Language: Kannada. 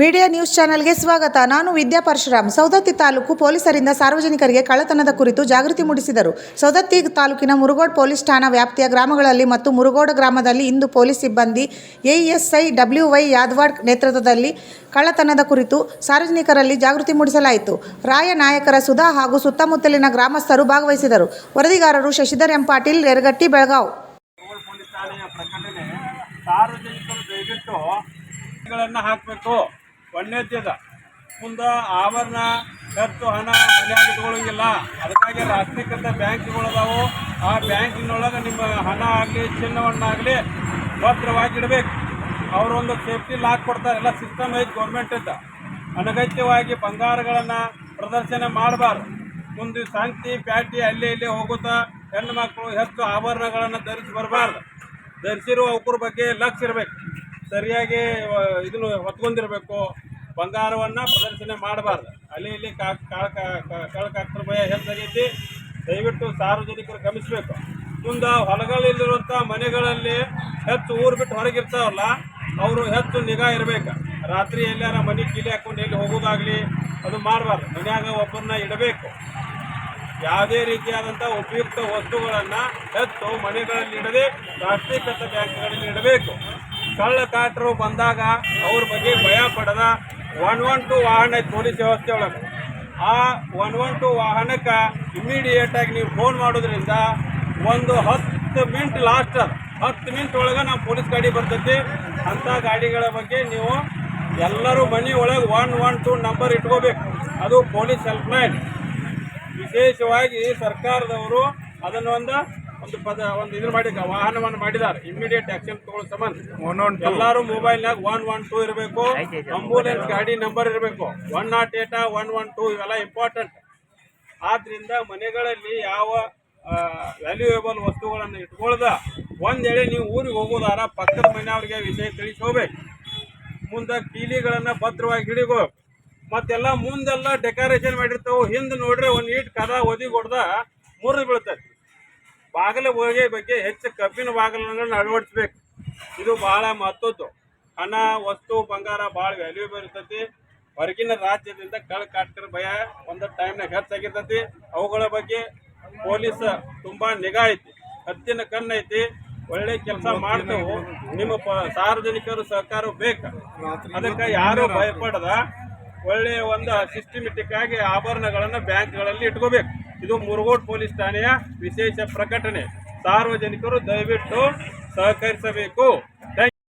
ಮೀಡಿಯಾ ನ್ಯೂಸ್ ಚಾನೆಲ್ಗೆ ಸ್ವಾಗತ. ನಾನು ವಿದ್ಯಾ ಪರಶುರಾಮ್. ಸೌದತ್ತಿ ತಾಲೂಕು ಪೊಲೀಸರಿಂದ ಸಾರ್ವಜನಿಕರಿಗೆ ಕಳ್ಳತನದ ಕುರಿತು ಜಾಗೃತಿ ಮೂಡಿಸಿದರು. ಸೌದತ್ತಿ ತಾಲೂಕಿನ ಮುರುಗೋಡ್ ಪೊಲೀಸ್ ಠಾಣಾ ವ್ಯಾಪ್ತಿಯ ಗ್ರಾಮಗಳಲ್ಲಿ ಮತ್ತು ಮುರುಗೋಡ ಗ್ರಾಮದಲ್ಲಿ ಇಂದು ಪೊಲೀಸ್ ಸಿಬ್ಬಂದಿ ಎಇಎಸ್ಐ ಡಬ್ಲ್ಯೂ ವೈ ಯಾದವಾಡ್ ನೇತೃತ್ವದಲ್ಲಿ ಕಳ್ಳತನದ ಕುರಿತು ಸಾರ್ವಜನಿಕರಲ್ಲಿ ಜಾಗೃತಿ ಮೂಡಿಸಲಾಯಿತು. ರಾಯ ನಾಯಕರ ಸುಧಾ ಹಾಗೂ ಸುತ್ತಮುತ್ತಲಿನ ಗ್ರಾಮಸ್ಥರು ಭಾಗವಹಿಸಿದರು. ವರದಿಗಾರರು ಶಶಿಧರ್ ಎಂ ಪಾಟೀಲ್ ಯರಗಟ್ಟಿ ಬೆಳಗಾವ್. ಸಾರ್ವಜನಿಕರು ದಯವಿಟ್ಟು ಹಾಕಬೇಕು. ಒಂದನೇದ್ಯದ ಮುಂದೆ ಆಭರಣ ಖರ್ಚು ಹಣ ಮನೆಯಾಗಿ ಇಟ್ಕೊಳ್ಳೋಂಗಿಲ್ಲ ಅದಕ್ಕಾಗಿ ರಾಷ್ಟ್ರೀಕೃತ ಬ್ಯಾಂಕ್ಗಳದಾವು ಆ ಬ್ಯಾಂಕಿನೊಳಗೆ ನಿಮ್ಮ ಹಣ ಆಗಲಿ, ಚಿನ್ನವನ್ನಾಗಲಿ ಭದ್ರವಾಗಿಡಬೇಕು. ಅವರೊಂದು ಸೇಫ್ಟಿ ಲಾಕ್ ಕೊಡ್ತಾರೆ. ಎಲ್ಲ ಸಿಸ್ಟಮ್ ಐತಿ ಗೌರ್ಮೆಂಟಿಂದ. ಅನಗತ್ಯವಾಗಿ ಬಂಗಾರಗಳನ್ನು ಪ್ರದರ್ಶನ ಮಾಡಬಾರ್ದು. ಮುಂದೆ ಶಾಂತಿ ಪ್ಯಾಟಿ ಅಲ್ಲಿ ಇಲ್ಲಿ ಹೋಗುತ್ತಾ ಹೆಣ್ಣು ಮಕ್ಕಳು ಹೆಚ್ಚು ಆಭರಣಗಳನ್ನು ಧರಿಸಿ ಬರಬಾರ್ದು. ಧರಿಸಿರುವ ಅವಕ್ರ ಬಗ್ಗೆ ಲಕ್ಷ ಇರಬೇಕು. ಸರಿಯಾಗಿ ಇದನ್ನು ಹೊತ್ಕೊಂಡಿರ್ಬೇಕು. ಬಂಗಾರವನ್ನು ಪ್ರದರ್ಶನ ಮಾಡಬಾರ್ದು. ಅಲ್ಲಿ ಇಲ್ಲಿ ಕಳಕಾಕ್ತರ ಭಯ ಹೆಚ್ಚಾಗೈತಿ ದಯವಿಟ್ಟು ಸಾರ್ವಜನಿಕರು ಗಮನಿಸಬೇಕು. ಮುಂದೆ ಹೊಲಗಳಲ್ಲಿರುವಂಥ ಮನೆಗಳಲ್ಲಿ ಹೆಚ್ಚು ಊರು ಬಿಟ್ಟು ಹೊರಗಿರ್ತಾವಲ್ಲ ಅವರು ಹೆಚ್ಚು ನಿಗಾ ಇರಬೇಕು. ರಾತ್ರಿ ಎಲ್ಲಾರ ಮನೆ ಕೀಲಿ ಹಾಕೊಂಡು ಎಲ್ಲಿ ಹೋಗೋದಾಗ್ಲಿ ಅದು ಮಾಡಬಾರ್ದು. ಮನ್ಯಾಗ ಒಬ್ಬರನ್ನ ಇಡಬೇಕು. ಯಾವುದೇ ರೀತಿಯಾದಂಥ ಉಪಯುಕ್ತ ವಸ್ತುಗಳನ್ನು ಹೆಚ್ಚು ಮನೆಗಳಲ್ಲಿ ಇಡದೆ ರಾಷ್ಟ್ರೀಕೃತ ಬ್ಯಾಂಕ್ಗಳಲ್ಲಿ ಇಡಬೇಕು. ಕಳ್ಳ ಕಾಟರು ಬಂದಾಗ ಅವ್ರ ಬಗ್ಗೆ ಭಯ ಪಡದ. ಒನ್ ಒನ್ ಟು ವಾಹನ ಐತೆ ಪೊಲೀಸ್ ವ್ಯವಸ್ಥೆ ಒಳಗೆ. ಆ ಒನ್ ಒನ್ ಟು ವಾಹನಕ್ಕೆ ಇಮ್ಮಿಡಿಯೇಟಾಗಿ ನೀವು ಫೋನ್ ಮಾಡೋದ್ರಿಂದ ಒಂದು ಹತ್ತು ಮಿನಿಟ್ ಲಾಸ್ಟ್ ಹತ್ತು ಮಿನಿಟ್ ಒಳಗೆ ನಾವು ಪೊಲೀಸ್ ಗಾಡಿ ಬರ್ತೈತಿ. ಅಂಥ ಗಾಡಿಗಳ ಬಗ್ಗೆ ನೀವು ಎಲ್ಲರೂ ಮನೆ ಒಳಗೆ ಒನ್ ಒನ್ ಟು ನಂಬರ್ ಇಟ್ಕೋಬೇಕು. ಅದು ಪೊಲೀಸ್ ಹೆಲ್ಪ್ಲೈನ್ ವಿಶೇಷವಾಗಿ ಸರ್ಕಾರದವರು ಅದನ್ನು ಒಂದು ಪದ ಒಂದು ಇದನ್ನ ಮಾಡಿ ವಾಹನವನ್ನು ಮಾಡಿದ್ದಾರೆ. ಇಮಿಡಿಯೇಟ್ ಆಕ್ಷನ್ ತಗೊಳ್ಳೋ ಸಂಬಂಧ ಎಲ್ಲರೂ ಮೊಬೈಲ್ನಾಗ ಒನ್ ಒನ್ ಟೂ ಇರಬೇಕು. ಆಂಬುಲೆನ್ಸ್ ಗಾಡಿ ನಂಬರ್ ಇರಬೇಕು. One nought eight one one two ಇವೆಲ್ಲ ಇಂಪಾರ್ಟೆಂಟ್ ಆದ್ರಿಂದ ಮನೆಗಳಲ್ಲಿ ಯಾವ ವ್ಯಾಲ್ಯೂಯೇಬಲ್ ವಸ್ತುಗಳನ್ನು ಇಟ್ಕೊಳ್ದ ಒಂದ್ ವೇಳೆ ನೀವು ಊರಿಗೆ ಹೋಗೋದಾರ ಪಕ್ಕದ ಮನೆಯವ್ರಿಗೆ ವಿಷಯ ತಿಳಿಸೋಬೇಕು. ಮುಂದೆ ಕೀಲಿಗಳನ್ನು ಭದ್ರವಾಗಿ ಹಿಡಿಬೋ ಮತ್ತೆಲ್ಲ ಮುಂದೆಲ್ಲ ಡೆಕೋರೇಷನ್ ಮಾಡಿರ್ತಾವೆ. ಹಿಂದೆ ನೋಡ್ರಿ ಒಂದು ಈಟ್ ಕದ ಒದಿ ಹೊಡ್ದ ಮುರಿದು ಬೀಳ್ತೈತಿ ಬಾಗಿಲ ಹೋಗಿ ಬಗ್ಗೆ ಹೆಚ್ಚು ಕಬ್ಬಿನ ಬಾಗಿಲನ್ನು ಅಳವಡಿಸ್ಬೇಕು. ಇದು ಬಹಳ ಮಹತ್ವದ್ದು ಹಣ, ವಸ್ತು, ಬಂಗಾರ ಭಾಳ ವ್ಯಾಲ್ಯೂ ಬರ್ತೈತಿ ಹೊರಗಿನ ರಾಜ್ಯದಿಂದ ಕಳ್ ಕಾಟ್ತಿರ ಭಯ ಒಂದು ಟೈಮ್ನಾಗ ಹೆಚ್ಚಾಗಿರ್ತೈತಿ. ಅವುಗಳ ಬಗ್ಗೆ ಪೊಲೀಸ್ ತುಂಬಾ ನಿಗಾ ಐತಿ. ಹತ್ತಿನ ಕಣ್ಣು ಐತಿ. ಒಳ್ಳೆ ಕೆಲಸ ಮಾಡ್ತೇವೆ. ನಿಮ್ಮ ಸಾರ್ವಜನಿಕರು ಸಹಕಾರ ಬೇಕು. ಅದಕ್ಕೆ ಯಾರು ಭಯಪಡದ. ಒಳ್ಳೆ ಒಂದು ಸಿಸ್ಟಮೆಟಿಕ್ ಆಗಿ ಆಭರಣಗಳನ್ನು ಬ್ಯಾಂಕ್ಗಳಲ್ಲಿ ಇಟ್ಕೋಬೇಕು. ಇದು ಮುರುಗೋಡ್ ಪೊಲೀಸ್ ಠಾಣೆಯ ವಿಶೇಷ ಪ್ರಕಟಣೆ. ಸಾರ್ವಜನಿಕರು ದಯವಿಟ್ಟು ಸಹಕರಿಸಬೇಕು.